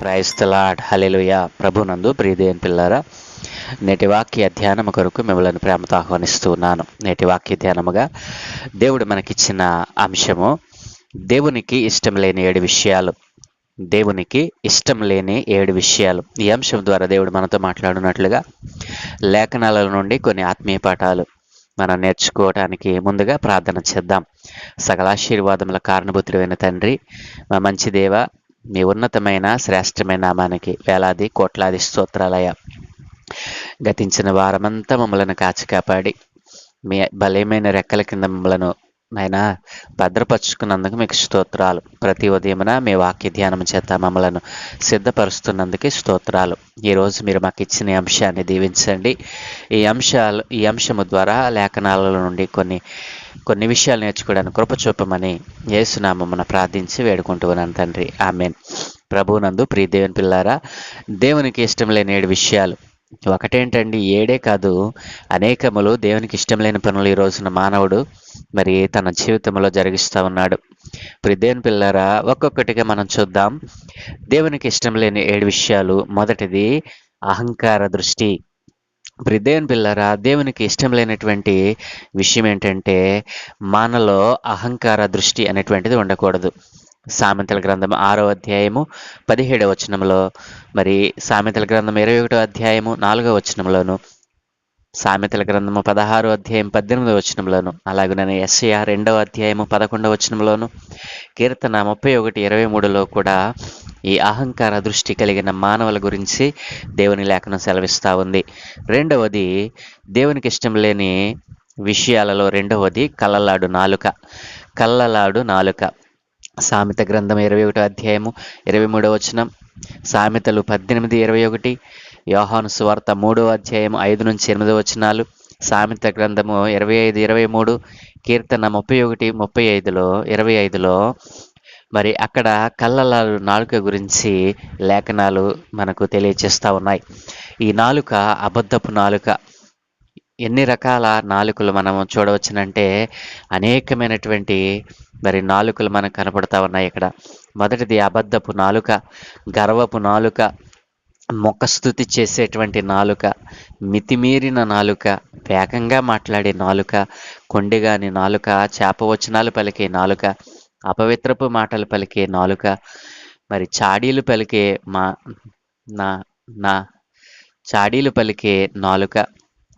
క్రైస్తలాడ్ hallelujah ప్రభునందు ప్రియదేన్ పిల్లారా నేటి వాక్య ధ్యానము కొరకు మిమ్మల్ని ప్రేమతో ఆహ్వానిస్తున్నాను. నేటి వాక్య ధ్యానముగా దేవుడు మనకిచ్చిన అంశము దేవునికి ఇష్టం లేని ఏడు విషయాలు. దేవునికి ఇష్టం లేని ఏడు విషయాలు. ఈ అంశం ద్వారా దేవుడు మనతో మాట్లాడినట్లుగా లేఖనాల నుండి కొన్ని ఆత్మీయ పాఠాలు మనం నేర్చుకోవడానికి ముందుగా ప్రార్థన చేద్దాం. సకలాశీర్వాదముల కారణభూతుడైన తండ్రి మా మంచి దేవ మీ ఉన్నతమైన శ్రేష్టమైన నామానికి వేలాది కోట్లాది స్తోత్రాలయ గతించిన వారమంతా మమ్మలను కాచి కాపాడి మీ బలమైన రెక్కల కింద మమ్మలను ఆయన భద్రపరుచుకున్నందుకు మీకు స్తోత్రాలు. ప్రతి ఉదయమున మీ వాక్య ధ్యానం చేత మమ్మలను సిద్ధపరుస్తున్నందుకు స్తోత్రాలు. ఈరోజు మీరు మాకు ఇచ్చిన అంశాన్ని దీవించండి. ఈ అంశాలు ఈ అంశము ద్వారా లేఖనాల నుండి కొన్ని కొన్ని విషయాలు నేర్చుకోవడానికి కృప చూపమని యేసునామమున ప్రార్థించి వేడుకుంటూ ఉన్నాను తండ్రి. ఆమెన్. ప్రభునందు ప్రియ దేవుని పిల్లారా దేవునికి ఇష్టం లేని ఏడు విషయాలు. ఒకటేంటండి ఏడే కాదు అనేకములు దేవునికి ఇష్టం లేని పనులు ఈ రోజున మానవుడు మరి తన జీవితంలో జరిగిస్తూ ఉన్నాడు. ఇప్పుడు దేవుని పిల్లరా ఒక్కొక్కటిగా మనం చూద్దాం. దేవునికి ఇష్టం లేని ఏడు విషయాలు. మొదటిది అహంకార దృష్టి. ఇప్పుడు దేవుని పిల్లరా దేవునికి ఇష్టం లేనటువంటి విషయం ఏంటంటే మనలో అహంకార దృష్టి అనేటువంటిది ఉండకూడదు. సామెతల గ్రంథం ఆరో అధ్యాయము పదిహేడవ వచనంలో మరి సామెతల గ్రంథం ఇరవై ఒకటో అధ్యాయము నాలుగో వచనంలోను సామెతల గ్రంథము పదహారు అధ్యాయం పద్దెనిమిదవ వచనంలోను అలాగనే ఎస్ఐఆర్ రెండవ అధ్యాయము పదకొండవ వచనంలోను కీర్తన ముప్పై ఒకటి ఇరవై మూడులో కూడా ఈ అహంకార దృష్టి కలిగిన మానవుల గురించి దేవుని లేఖనం సెలవిస్తూ ఉంది. రెండవది దేవునికి ఇష్టం లేని విషయాలలో రెండవది కళ్ళలాడు నాలుక. కళ్ళలాడు నాలుక. సామెత గ్రంథం ఇరవై ఒకటో అధ్యాయము ఇరవై మూడో వచనం. సామెతలు పద్దెనిమిది ఇరవై ఒకటి యోహాను సువార్త మూడో అధ్యాయం ఐదు నుంచి ఎనిమిదో వచనాలు. సామెత గ్రంథము ఇరవై ఐదు ఇరవై మూడు కీర్తన ముప్పై ఒకటి ముప్పై ఐదులో ఇరవై ఐదులో మరి అక్కడ కళ్ళలాలు నాలుక గురించి లేఖనాలు మనకు తెలియచేస్తూ ఉన్నాయి. ఈ నాలుక అబద్ధపు నాలుక. ఎన్ని రకాల నాలుకలు మనం చూడవచ్చునంటే అనేకమైనటువంటి మరి నాలుకలు మనకు కనపడతా ఉన్నాయి ఇక్కడ. మొదటిది అబద్ధపు నాలుక గర్వపు నాలుక మొక్కస్థుతి చేసేటువంటి నాలుక మితిమీరిన నాలుక వేగంగా మాట్లాడే నాలుక కొండిగాని నాలుక చేపవచనాలు పలికే నాలుక అపవిత్రపు మాటలు పలికే నాలుక మరి చాడీలు పలికే మా నా నా చాడీలు పలికే నాలుక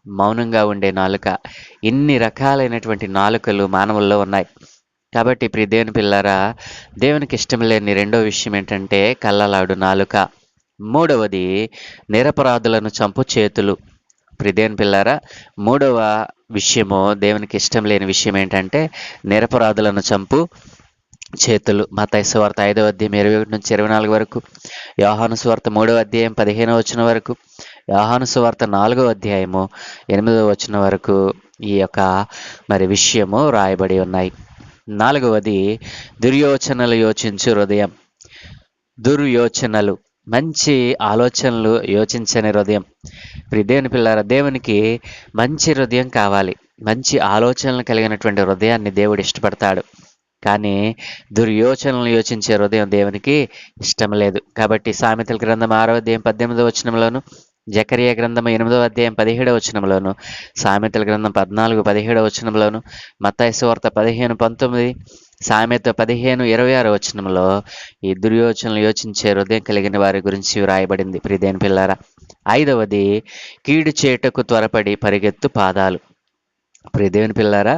మౌనంగా ఉండే నాలుక. ఇన్ని రకాలైనటువంటి నాలుకలు మానవుల్లో ఉన్నాయి. కాబట్టి ప్రియ దేవుని పిల్లారా దేవునికి ఇష్టం లేని రెండో విషయం ఏంటంటే కళ్ళలాడు నాలుక. మూడవది నిరపరాధులను చంపు చేతులు. ప్రిదేన్ పిల్లారా మూడవ విషయము దేవునికి ఇష్టం లేని విషయం ఏంటంటే నిరపరాధులను చంపు చేతులు. మతాయి సువార్త ఐదవ అధ్యాయం ఇరవై ఒకటి నుంచి ఇరవై నాలుగు వరకు యోహాను స్వార్త మూడవ అధ్యాయం పదిహేనవ వచ్చిన వరకు యోహాను సువార్త నాలుగో అధ్యాయము ఎనిమిదో వచ్చిన వరకు ఈ యొక్క మరి విషయము రాయబడి ఉన్నాయి. నాలుగవది దుర్యోచనలు యోచించు హృదయం. దుర్యోచనలు. మంచి ఆలోచనలు యోచించని హృదయం. ఇప్పుడు దేవుని పిల్లల దేవునికి మంచి హృదయం కావాలి. మంచి ఆలోచనలు కలిగినటువంటి హృదయాన్ని దేవుడు ఇష్టపడతాడు. కానీ దుర్యోచనలు యోచించే హృదయం దేవునికి ఇష్టం లేదు. కాబట్టి సామెతల గ్రంథం ఆరో దేవం పద్దెనిమిదవ వచనంలోను జకరియా గ్రంథం ఎనిమిదవ అధ్యాయం పదిహేడవ వచనంలోను సామెతల గ్రంథం పద్నాలుగు పదిహేడవ వచనంలోను మత్తాయి వార్త పదిహేను పంతొమ్మిది సామెత పదిహేను ఇరవై ఆరు వచనంలో ఈ దుర్యోచనలు యోచించే హృదయం కలిగిన వారి గురించి వ్రాయబడింది. ప్రిదేని పిల్లారా ఐదవది కీడు చేటకు త్వరపడి పరిగెత్తు పాదాలు. ప్రిదేవుని పిల్లారా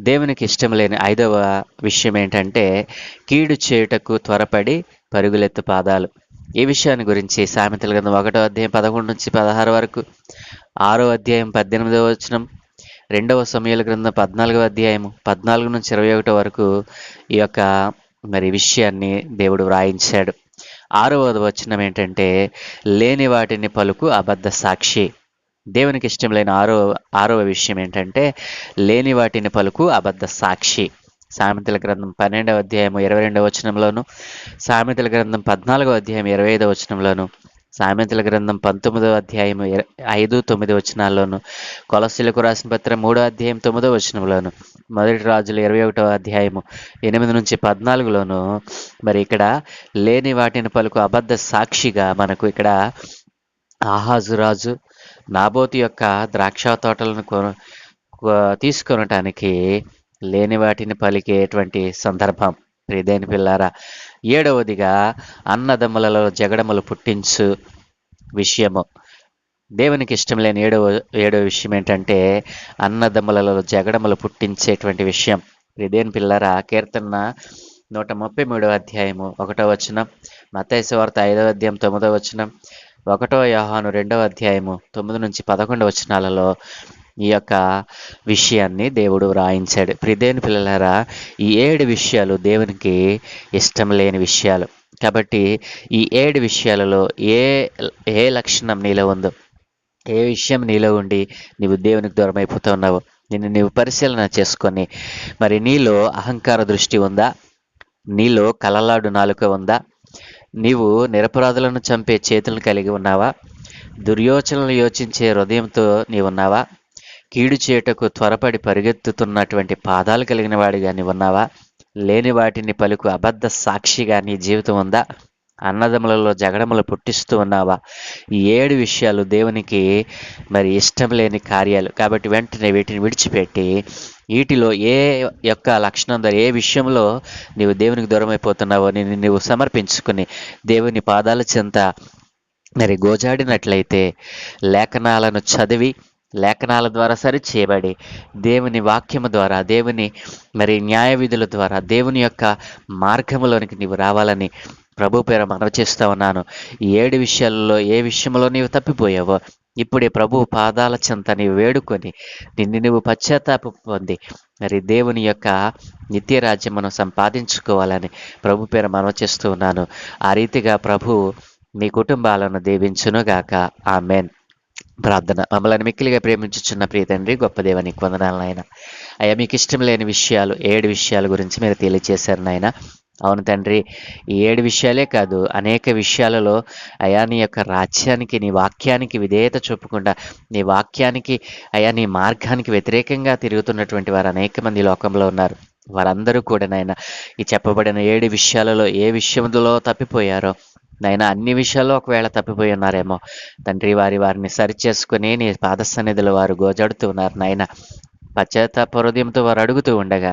దేవునికి ఇష్టం లేని ఐదవ విషయం ఏంటంటే కీడు చేయుటకు త్వరపడి పరుగులెత్తు పాదాలు. ఈ విషయాన్ని గురించి సామెతల గ్రంథం ఒకటో అధ్యాయం పదకొండు నుంచి పదహారు వరకు. ఆరో అధ్యాయం పద్దెనిమిదవ వచనం. రెండవ సమయాల గ్రంథం పద్నాలుగవ అధ్యాయం పద్నాలుగు నుంచి ఇరవై ఒకటో వరకు ఈ యొక్క మరి విషయాన్ని దేవుడు వ్రాయించాడు. ఆరవ వచనం ఏంటంటే లేని వాటిని పలుకు అబద్ధ సాక్షి. దేవునికి ఇష్టం లేని ఆరో ఆరవ విషయం ఏంటంటే లేని వాటిని పలుకు అబద్ధ సాక్షి. సామెతల గ్రంథం పన్నెండవ అధ్యాయం ఇరవై రెండవ వచనంలోను సామెతల గ్రంథం పద్నాలుగవ అధ్యాయం ఇరవై ఐదవ వచనంలోను సామెతల గ్రంథం పంతొమ్మిదవ అధ్యాయం ఐదు తొమ్మిది వచనాల్లోను కొలసీలకు రాసిన పత్రం మూడో అధ్యాయం తొమ్మిదో వచనంలోను మొదటి రాజులు ఇరవై ఒకటవ అధ్యాయము ఎనిమిది నుంచి పద్నాలుగులోను మరి ఇక్కడ లేని వాటిని పలుకు అబద్ధ సాక్షిగా మనకు ఇక్కడ ఆహాజు రాజు నాబోతి యొక్క ద్రాక్ష తోటలను కొను తీసుకొనటానికి లేని వాటిని పలికేటువంటి సందర్భం. ప్రిదేని పిల్లారా ఏడవదిగా అన్నదమ్ములలో జగడములు పుట్టించు విషయము. దేవునికి ఇష్టం లేని ఏడవ ఏడవ విషయం ఏంటంటే అన్నదమ్ములలో జగడములు పుట్టించేటువంటి విషయం. ప్రియదేని పిల్లరా కీర్తన నూట ముప్పై మూడవ అధ్యాయము ఒకటో వచనం మతైసు వార్త ఐదవ అధ్యాయం తొమ్మిదవ వచనం ఒకటో యోహాను రెండవ అధ్యాయము తొమ్మిది నుంచి పదకొండు వచనాలలో ఈ యొక్క విషయాన్ని దేవుడు వ్రాయించాడు. ప్రిదేని పిల్లలారా ఈ ఏడు విషయాలు దేవునికి ఇష్టం లేని విషయాలు. కాబట్టి ఈ ఏడు విషయాలలో ఏ ఏ లక్షణం నీలో ఉందో ఏ విషయం నీలో ఉండి నీవు దేవునికి దూరం అయిపోతున్నావు నిన్ను నీవు పరిశీలన చేసుకొని మరి నీలో అహంకార దృష్టి ఉందా? నీలో కలలాడు నాలుక ఉందా? నీవు నిరపరాధులను చంపే చేతులను కలిగి ఉన్నావా? దుర్యోచనలు యోచించే హృదయంతో నీవున్నావా కీడు చేయుటకు త్వరపడి పరిగెత్తుతున్నటువంటి పాదాలు కలిగిన వాడు కానీ ఉన్నావా లేని వాటిని పలుకు అబద్ధ సాక్షిగా నీ జీవితం ఉందా? అన్నదములలో జగడములు పుట్టిస్తూ ఉన్నావా? ఈ ఏడు విషయాలు దేవునికి మరి ఇష్టం లేని కార్యాలు. కాబట్టి వెంటనే వీటిని విడిచిపెట్టి వీటిలో ఏ యొక్క లక్షణం ద్వారా ఏ విషయంలో నీవు దేవునికి దూరమైపోతున్నావో నేను నీవు సమర్పించుకుని దేవుని పాదాల చెంత మరి గోజాడినట్లయితే లేఖనాలను చదివి లేఖనాల ద్వారా సరి చేయబడి దేవుని వాక్యము ద్వారా దేవుని మరి న్యాయ విధుల ద్వారా దేవుని యొక్క మార్గములోనికి నీవు రావాలని ప్రభు పేర మనవి చేస్తూ ఉన్నాను. ఈ ఏడు విషయాలలో ఏ విషయంలో నీవు తప్పిపోయావో ఇప్పుడే ప్రభు పాదాల చెంతని నీవు వేడుకొని నిన్ను నువ్వు పశ్చాత్తాప పొంది మరి దేవుని యొక్క నిత్య రాజ్యమును సంపాదించుకోవాలని ప్రభు పేరు మనవి చేస్తూ ఉన్నాను. ఆ రీతిగా ప్రభు మీ కుటుంబాలను దీవించునుగాక. ఆమెన్. ప్రార్థన. మమ్మల్ని మిక్కిలిగా ప్రేమించుచున్న ప్రియ తండ్రి గొప్ప దేవానికి వందనాలు నాయన. అయ్యా మీకు ఇష్టం లేని విషయాలు ఏడు విషయాల గురించి మీరు తెలియచేశారు నాయన. అవును తండ్రి ఈ ఏడు విషయాలే కాదు అనేక విషయాలలో అయా నీ యొక్క రాజ్యానికి నీ వాక్యానికి విధేయత చూపకుండా నీ వాక్యానికి అయా నీ మార్గానికి వ్యతిరేకంగా తిరుగుతున్నటువంటి వారు అనేక మంది లోకంలో ఉన్నారు. వారందరూ కూడా నాయన ఈ చెప్పబడిన ఏడు విషయాలలో ఏ విషయంలో తప్పిపోయారో నైనా అన్ని విషయాల్లో ఒకవేళ తప్పిపోయి ఉన్నారేమో. తండ్రి వారి వారిని సరిచేసుకుని నీ పాదసన్నిధిలో వారు గోజాడుతూ ఉన్నారు నాయన. పశ్చాత్తాప హృదయంతో వారు అడుగుతూ ఉండగా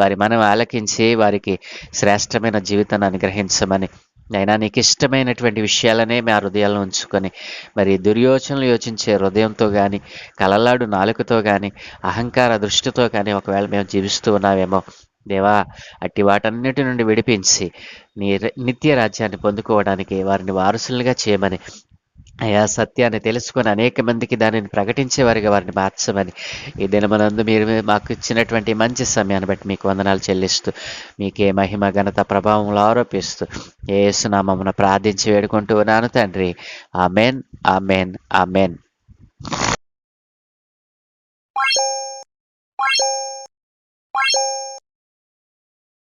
వారి మనం ఆలకించి వారికి శ్రేష్టమైన జీవితాన్ని అనుగ్రహించమని. అయినా నీకు ఇష్టమైనటువంటి విషయాలనే మా హృదయాలను ఉంచుకొని మరి దుర్యోచనలు యోచించే హృదయంతో కానీ కలలాడు నాలుకతో కానీ అహంకార దృష్టితో కానీ ఒకవేళ మేము జీవిస్తూ ఉన్నామేమో దేవా అట్టి వాటన్నిటి నుండి విడిపించి నీ నిత్య రాజ్యాన్ని పొందుకోవడానికి వారిని వారసులుగా చేయమని అయా సత్యాన్ని తెలుసుకొని అనేక మందికి దానిని ప్రకటించేవారిగా వారిని మార్చమని ఈ దినమనందు మీరు మాకు ఇచ్చినటువంటి మంచి సమయాన్ని బట్టి మీకు వందనాలు చెల్లిస్తూ మీకే మహిమ ఘనత ప్రభావంలో ఆరోపిస్తూ ఏసునామమున ప్రార్థించి వేడుకుంటూ ఉన్నాను తండ్రి. Amen amen amen.